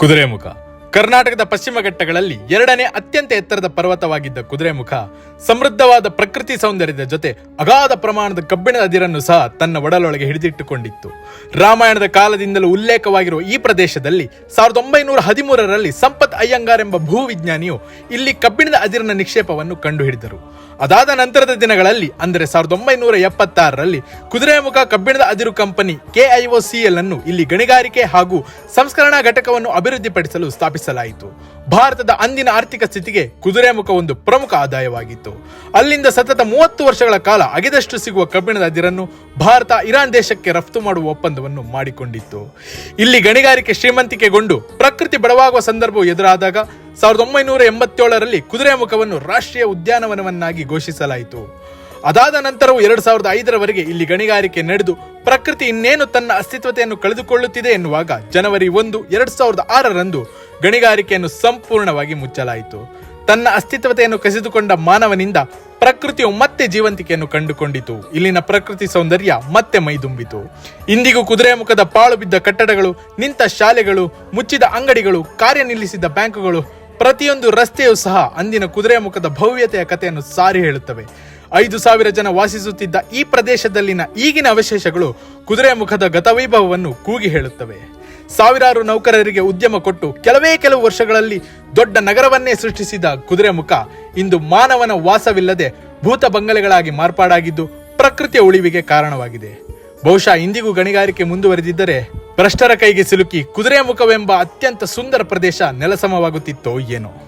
ಕುದುರೆಮುಖ ಕರ್ನಾಟಕದ ಪಶ್ಚಿಮ ಘಟ್ಟಗಳಲ್ಲಿ ಎರಡನೇ ಅತ್ಯಂತ ಎತ್ತರದ ಪರ್ವತವಾಗಿದ್ದ ಕುದುರೆಮುಖ, ಸಮೃದ್ಧವಾದ ಪ್ರಕೃತಿ ಸೌಂದರ್ಯದ ಜೊತೆ ಅಗಾಧ ಪ್ರಮಾಣದ ಕಬ್ಬಿಣದ ಅದಿರನ್ನು ಸಹ ತನ್ನ ಒಡಲೊಳಗೆ ಹಿಡಿದಿಟ್ಟುಕೊಂಡಿತ್ತು. ರಾಮಾಯಣದ ಕಾಲದಿಂದಲೂ ಉಲ್ಲೇಖವಾಗಿರುವ ಈ ಪ್ರದೇಶದಲ್ಲಿ ಸಾವಿರದ ಒಂಬೈನೂರ ಹದಿಮೂರರಲ್ಲಿ ಸಂಪತ್ ಅಯ್ಯಂಗಾರ್ ಎಂಬ ಭೂವಿಜ್ಞಾನಿಯು ಇಲ್ಲಿ ಕಬ್ಬಿಣದ ಅದಿರಿನ ನಿಕ್ಷೇಪವನ್ನು ಕಂಡುಹಿಡಿದರು. ಅದಾದ ನಂತರದ ದಿನಗಳಲ್ಲಿ, ಅಂದರೆ ಸಾವಿರದ ಒಂಬೈನೂರ ಎಪ್ಪತ್ತಾರರಲ್ಲಿ, ಕುದುರೆಮುಖ ಕಬ್ಬಿಣದ ಅದಿರು ಕಂಪನಿ ಕೆಐಒಸಿಎಲ್ ಅನ್ನು ಇಲ್ಲಿ ಗಣಿಗಾರಿಕೆ ಹಾಗೂ ಸಂಸ್ಕರಣಾ ಘಟಕವನ್ನು ಅಭಿವೃದ್ಧಿಪಡಿಸಲು ಸ್ಥಾಪಿಸಲಾಯಿತು ಭಾರತದ ಅಂದಿನ ಆರ್ಥಿಕ ಸ್ಥಿತಿಗೆ ಕುದುರೆಮುಖ ಒಂದು ಪ್ರಮುಖ ಆದಾಯವಾಗಿತ್ತು. ಅಲ್ಲಿಂದ ಸತತ ಮೂವತ್ತು ವರ್ಷಗಳ ಕಾಲ ಅಗೆದಷ್ಟು ಸಿಗುವ ಕಬ್ಬಿಣದ ಅದಿರನ್ನು ಭಾರತ ಇರಾನ್ ದೇಶಕ್ಕೆ ರಫ್ತು ಮಾಡುವ ಒಪ್ಪಂದವನ್ನು ಮಾಡಿಕೊಂಡಿತ್ತು. ಇಲ್ಲಿ ಗಣಿಗಾರಿಕೆ ಶ್ರೀಮಂತಿಕೆಗೊಂಡು ಪ್ರಕೃತಿ ಬಡವಾಗುವ ಸಂದರ್ಭವು ಎದುರಾದಾಗ ಸಾವಿರದ ಒಂಬೈನೂರ ಎಂಬತ್ತೇಳರಲ್ಲಿ ಕುದುರೆಮುಖವನ್ನು ರಾಷ್ಟ್ರೀಯ ಉದ್ಯಾನವನವನ್ನಾಗಿ ಘೋಷಿಸಲಾಯಿತು. ಅದಾದ ನಂತರವೂ ಎರಡ್ ಸಾವಿರದ ಐದರವರೆಗೆ ಇಲ್ಲಿ ಗಣಿಗಾರಿಕೆ ನಡೆದು ಪ್ರಕೃತಿ ಇನ್ನೇನು ತನ್ನ ಅಸ್ತಿತ್ವತೆಯನ್ನು ಕಳೆದುಕೊಳ್ಳುತ್ತಿದೆ ಎನ್ನುವಾಗ ಜನವರಿ ಒಂದು, ಎರಡ್ ಸಾವಿರದ ಆರರಂದು ಗಣಿಗಾರಿಕೆಯನ್ನು ಸಂಪೂರ್ಣವಾಗಿ ಮುಚ್ಚಲಾಯಿತು. ತನ್ನ ಅಸ್ತಿತ್ವತೆಯನ್ನು ಕಸಿದುಕೊಂಡ ಮಾನವನಿಂದ ಪ್ರಕೃತಿಯು ಮತ್ತೆ ಜೀವಂತಿಕೆಯನ್ನು ಕಂಡುಕೊಂಡಿತು. ಇಲ್ಲಿನ ಪ್ರಕೃತಿ ಸೌಂದರ್ಯ ಮತ್ತೆ ಮೈದುಂಬಿತು. ಇಂದಿಗೂ ಕುದುರೆಮುಖದ ಪಾಳು ಬಿದ್ದ ಕಟ್ಟಡಗಳು, ನಿಂತ ಶಾಲೆಗಳು, ಮುಚ್ಚಿದ ಅಂಗಡಿಗಳು, ಕಾರ್ಯ ನಿಲ್ಲಿಸಿದ್ದ ಬ್ಯಾಂಕುಗಳು, ಪ್ರತಿಯೊಂದು ರಸ್ತೆಯೂ ಸಹ ಅಂದಿನ ಕುದುರೆಮುಖದ ಭವ್ಯತೆಯ ಕಥೆಯನ್ನು ಸಾರಿ ಹೇಳುತ್ತವೆ. ಐದು ಸಾವಿರ ಜನ ವಾಸಿಸುತ್ತಿದ್ದ ಈ ಪ್ರದೇಶದಲ್ಲಿನ ಈಗಿನ ಅವಶೇಷಗಳು ಕುದುರೆಮುಖದ ಗತವೈಭವವನ್ನು ಕೂಗಿ ಹೇಳುತ್ತವೆ. ಸಾವಿರಾರು ನೌಕರರಿಗೆ ಉದ್ಯಮ ಕೊಟ್ಟು ಕೆಲವೇ ಕೆಲವು ವರ್ಷಗಳಲ್ಲಿ ದೊಡ್ಡ ನಗರವನ್ನೇ ಸೃಷ್ಟಿಸಿದ ಕುದುರೆಮುಖ ಇಂದು ಮಾನವನ ವಾಸವಿಲ್ಲದೆ ಭೂತ ಬಂಗಲೆಗಳಾಗಿ ಮಾರ್ಪಾಡಾಗಿದ್ದು ಪ್ರಕೃತಿಯ ಉಳಿವಿಗೆ ಕಾರಣವಾಗಿದೆ. ಬಹುಶಃ ಇಂದಿಗೂ ಗಣಿಗಾರಿಕೆ ಮುಂದುವರೆದಿದ್ದರೆ ಭ್ರಷ್ಟರ ಕೈಗೆ ಸಿಲುಕಿ ಕುದುರೆಮುಖವೆಂಬ ಅತ್ಯಂತ ಸುಂದರ ಪ್ರದೇಶ ನೆಲಸಮವಾಗುತ್ತಿತ್ತೋ ಏನೋ.